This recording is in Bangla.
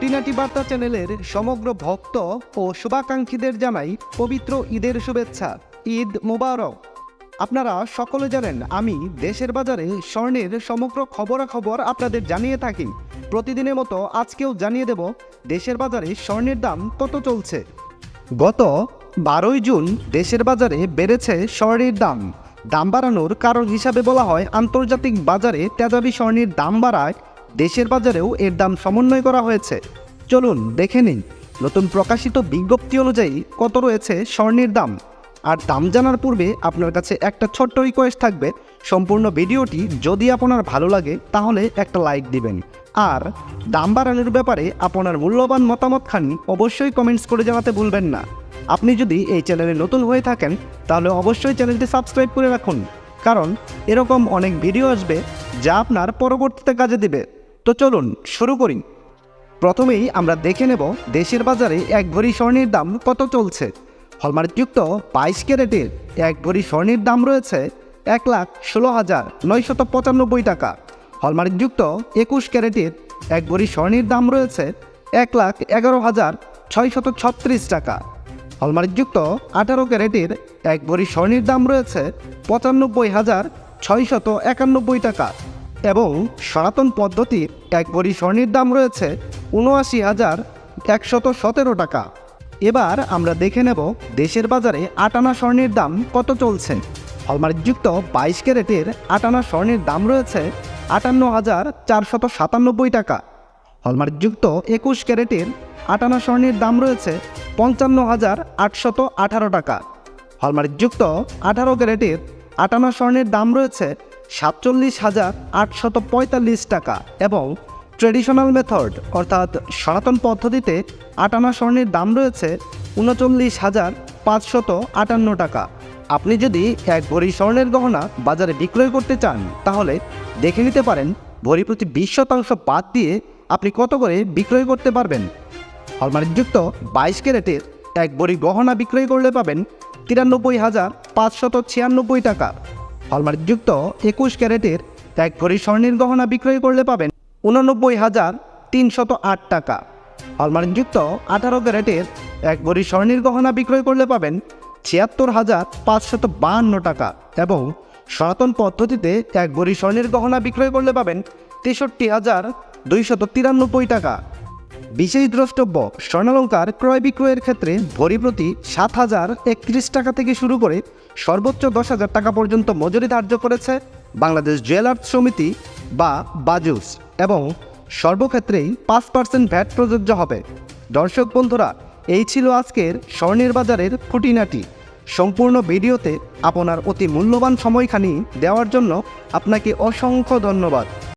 খুঁটিনাটি বার্তা চ্যানেলের সমগ্র ভক্ত ও শুভাকাঙ্ক্ষীদের জানাই পবিত্র ঈদের শুভেচ্ছা। ঈদ মোবারক। আপনারা সকলে জানেন, আমি দেশের বাজারে স্বর্ণের সমগ্র খবরাখবর আপনাদের জানিয়ে থাকি। প্রতিদিনের মতো আজকেও জানিয়ে দেব, দেশের বাজারে স্বর্ণের দাম কত চলছে। গত বারোই জুন দেশের বাজারে বেড়েছে স্বর্ণের দাম। দাম বাড়ানোর কারণ হিসাবে বলা হয়, আন্তর্জাতিক বাজারে তেজাবি স্বর্ণের দাম বাড়ায় দেশের বাজারেও এর দাম সমন্বয় করা হয়েছে। চলুন দেখে নিন, নতুন প্রকাশিত বিজ্ঞপ্তি অনুযায়ী কত রয়েছে স্বর্ণের দাম। আর দাম জানার পূর্বে আপনার কাছে একটা ছোট্ট রিকোয়েস্ট থাকবে। সম্পূর্ণ ভিডিওটি যদি আপনার ভালো লাগে, তাহলে একটা লাইক দিবেন। আর দাম বাড়ানোর ব্যাপারে আপনার মূল্যবান মতামতখানি অবশ্যই কমেন্টস করে জানাতে ভুলবেন না। আপনি যদি এই চ্যানেলে নতুন হয়ে থাকেন, তাহলে অবশ্যই চ্যানেলটি সাবস্ক্রাইব করে রাখুন। কারণ এরকম অনেক ভিডিও আসবে, যা আপনার পরবর্তীতে কাজে দিবে। তো চলুন শুরু করি। প্রথমেই আমরা দেখে নেব দেশের বাজারে এক ভরি স্বর্ণের দাম কত চলছে। হলমার্কযুক্ত বাইশ ক্যারেটের এক ভরি স্বর্ণের দাম রয়েছে এক লাখ ষোলো হাজার নয়শত পঁচানব্বই টাকা। হলমার্কযুক্ত একুশ ক্যারেটের এক ভরি স্বর্ণের দাম রয়েছে এক লাখ এগারো হাজার ছয়শত ছত্রিশ টাকা। হলমার্কযুক্ত আঠারো ক্যারেটের এক ভরি স্বর্ণের দাম রয়েছে পঁচানব্বই হাজার ছয়শত একানব্বই টাকা। এবং সনাতন পদ্ধতির এক ভরি স্বর্ণের দাম রয়েছে উনআশি হাজার একশত সতেরো টাকা। এবার আমরা দেখে নেব দেশের বাজারে আটানা স্বর্ণের দাম কত চলছে। হলমার্কযুক্ত বাইশ ক্যারেটের আটানা স্বর্ণের দাম রয়েছে আটান্ন হাজার চারশত সাতানব্বই টাকা। হলমার্কযুক্ত একুশ ক্যারেটের আটানা স্বর্ণের দাম রয়েছে পঞ্চান্ন হাজার আটশত আঠারো টাকা। হলমার্কযুক্ত আঠারো ক্যারেটের আটানা স্বর্ণের দাম রয়েছে সাতচল্লিশ হাজার আটশত পঁয়তাল্লিশ টাকা এবং ট্রেডিশনাল মেথড, অর্থাৎ সনাতন পদ্ধতিতে আটানা স্বর্ণের দাম রয়েছে উনচল্লিশ হাজার পাঁচশত আটান্ন টাকা। আপনি যদি এক ভরি স্বর্ণের গহনা বাজারে বিক্রয় করতে চান, তাহলে দেখে নিতে পারেন ভরি প্রতি বিশ শতাংশ বাদ দিয়ে আপনি কত করে বিক্রয় করতে পারবেন। হলমার্কযুক্ত বাইশ ক্যারেটের এক বড়ি গহনা বিক্রয় করলে পাবেন তিরানব্বই হাজার পাঁচশত ছিয়ানব্বই টাকা। হলমার্কযুক্ত একুশ ক্যারেটের এক ভরি স্বর্ণের গহনা বিক্রয় করলে পাবেন উননব্বই হাজার তিনশত আট টাকা। হলমার্কযুক্ত আঠারো ক্যারেটের এক ভরি স্বর্ণের গহনা বিক্রয় করলে পাবেন ছিয়াত্তর হাজার পাঁচশত বাহান্ন টাকা এবং সনাতন পদ্ধতিতে এক ভরি স্বর্ণের গহনা বিক্রয় করলে পাবেন তেষট্টি হাজার দুইশত তিরানব্বই টাকা। বিশেষ দ্রষ্টব্য, স্বর্ণালঙ্কার ক্রয় বিক্রয়ের ক্ষেত্রে ভরি প্রতি সাত হাজার একত্রিশ টাকা থেকে শুরু করে সর্বোচ্চ দশ হাজার টাকা পর্যন্ত মজুরি ধার্য করেছে বাংলাদেশ জুয়েলার্স সমিতি বা বাজুস এবং সর্বক্ষেত্রেই পাঁচ পার্সেন্ট ভ্যাট প্রযোজ্য হবে। দর্শক বন্ধুরা, এই ছিল আজকের স্বর্ণের বাজারের খুঁটিনাটি। সম্পূর্ণ ভিডিওতে আপনার অতি মূল্যবান সময়খানি দেওয়ার জন্য আপনাকে অসংখ্য ধন্যবাদ।